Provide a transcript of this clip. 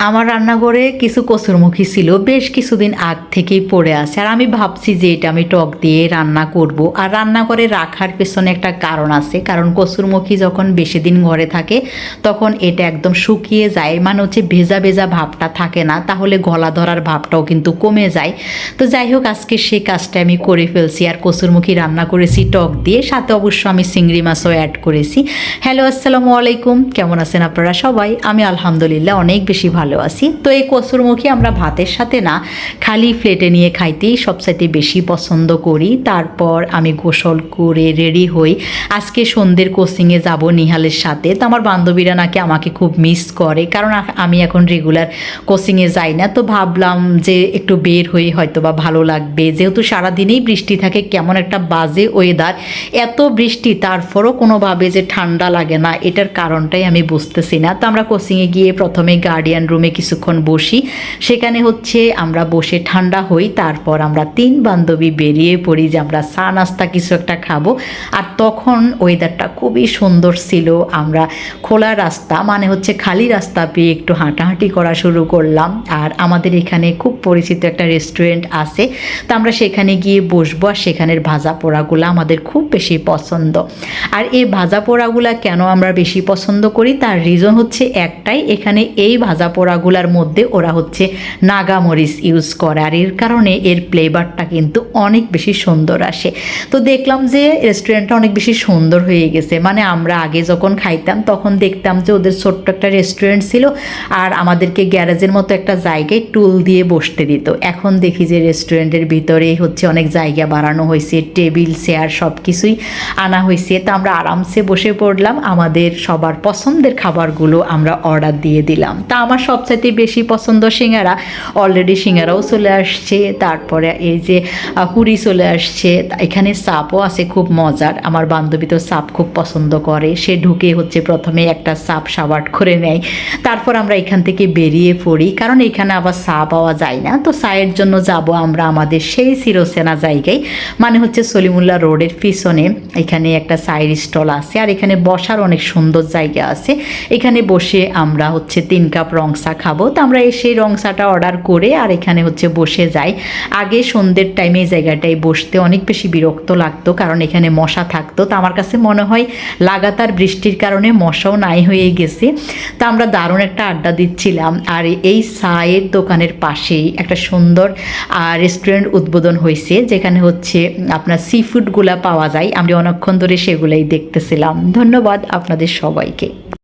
আমার রান্নাঘরে কিছু কসুরমুখী ছিল, বেশ কিছুদিন আগ থেকেই পড়ে আছে। আর আমি ভাবছি যে এটা আমি টক দিয়ে রান্না করব। আর রান্নাঘরে রাখার পেছনে একটা কারণ আছে। কারণ কসুরমুখী যখন বেশি দিন ঘরে থাকে, তখন এটা একদম শুকিয়ে যায়। মানে হচ্ছে ভেজা ভেজা ভাবটা থাকে না। তাহলে গলা ধরার ভাবটাও কিন্তু কমে যায়। তো যাই হোক, আজকে সেই কাজটা আমি করে ফেলছি। আর কসুরমুখী রান্না করেছি টক দিয়ে। সাথে অবশ্য আমি চিংড়ি মাছও অ্যাড করেছি। হ্যালো আসসালামু আলাইকুম। কেমন আছেন আপনারা সবাই? আমি আলহামদুলিল্লাহ অনেক বেশি ভালো আছি। তো এই কসুরমুখী আমরা ভাতের সাথে না খালি প্লেটে নিয়ে খাইতেই সবচাইতে বেশি পছন্দ করি। তারপর আমি গোসল করে রেডি হই। আজকে সন্ধ্যের কোচিংয়ে যাব নিহালের সাথে। তো আমার বান্ধবীরা নাকি আমাকে খুব মিস করে। কারণ আমি এখন রেগুলার কোচিংয়ে যাই না। তো ভাবলাম যে একটু বের হয়ে হয়তো বা ভালো লাগবে। যেহেতু সারাদিনেই বৃষ্টি থাকে, কেমন একটা বাজে ওয়েদার এত বৃষ্টি, তারপরও কোনোভাবে যে ঠান্ডা লাগে না, এটার কারণটাই আমি বুঝতেছি না। তো আমরা কোচিংয়ে গিয়ে প্রথমে গার্ডিয়ান রুমে কিছুক্ষণ বসি। সেখানে হচ্ছে আমরা বসে ঠান্ডা হই, তারপর আমরা তিন বান্ধবী বেরিয়ে পড়ি যে আমরা চা নাস্তা কিছু একটা খাব। আর তখন ওয়েদারটা খুবই সুন্দর ছিল, আমরা খোলা রাস্তা মানে হচ্ছে খালি রাস্তা পেয়ে একটু হাঁটাহাঁটি করা শুরু করলাম। আর আমাদের এখানে খুব পরিচিত একটা রেস্টুরেন্ট আছে, তো আমরা সেখানে গিয়ে বসবো আর সেখানের ভাজা পোড়াগুলো আমাদের খুব বেশি পছন্দ। আর এই ভাজা পোড়াগুলা কেন আমরা বেশি পছন্দ করি? তার রিজন হচ্ছে একটাই, এখানে এই ভাজা পোড়াগুলার মধ্যে ওরা হচ্ছে নাগা মরিচ ইউজ করে। আর এর কারণে এর ফ্লেভারটা কিন্তু অনেক বেশি সুন্দর আসে। তো দেখলাম যে রেস্টুরেন্টটা অনেক বেশি সুন্দর হয়ে গেছে। মানে আমরা আগে যখন খাইতাম, তখন দেখতাম যে ওদের ছোট্ট একটা রেস্টুরেন্ট ছিল আর আমাদেরকে গ্যারেজের মতো একটা জায়গায় টুল দিয়ে বসতে দিত। এখন দেখি যে রেস্টুরেন্টের ভিতরে হচ্ছে অনেক জায়গা বাড়ানো হয়েছে, টেবিল, চেয়ার সব কিছুই আনা হয়েছে। তো আমরা আরামসে বসে পড়লাম। আমাদের সবার পছন্দের খাবারগুলো আমরা অর্ডার দিয়ে দিলাম। তা আমার সবচাইতে বেশি পছন্দ সিঙ্গারা। অলরেডি সিঙ্গারাও চলে আসছে, তারপরে এই যে পুরি চলে আসছে এখানে সাপও আছে, খুব মজার। আমার বান্ধবী তো সাপ খুব পছন্দ করে। সে ঢুকে হচ্ছে প্রথমে একটা সাপ সাবাট করে নেয়। তারপর আমরা এখান থেকে বেরিয়ে পড়ি, কারণ এখানে আবার সা পাওয়া যায় না। তো সায়ের জন্য যাব আমরা আমাদের সেই চিরসেনা জায়গায় মানে হচ্ছে সলিমুল্লাহ রোডের পিছনে। এখানে একটা চায়ের স্টল আছে, আর এখানে বসার অনেক সুন্দর জায়গা আছে। এখানে বসে আমরা হচ্ছে তিন কাপ রংসা খাব। তো আমরা এসে রংসাটা অর্ডার করে আর এখানে হচ্ছে বসে যাই। আগে সন্ধ্যের টাইমে এই জায়গাটায় বসতে অনেক বেশি বিরক্ত লাগতো কারণ এখানে মশা থাকতো। তো আমার কাছে মনে হয় লাগাতার বৃষ্টির কারণে মশাও নাই হয়ে গেছে। তা আমরা দারুণ একটা আড্ডা দিচ্ছিলাম। আর এই চায়ের দোকানের পাশেই একটা সুন্দর রেস্টুরেন্ট উদ্বোধন হয়েছে, যেখানে হচ্ছে আপনার সি ফুডগুলা পাওয়া যায়। আমরা অনেকক্ষণ ধরে সেগুলাই দেখতেছিলাম। ধন্যবাদ আপনাদের সবাইকে।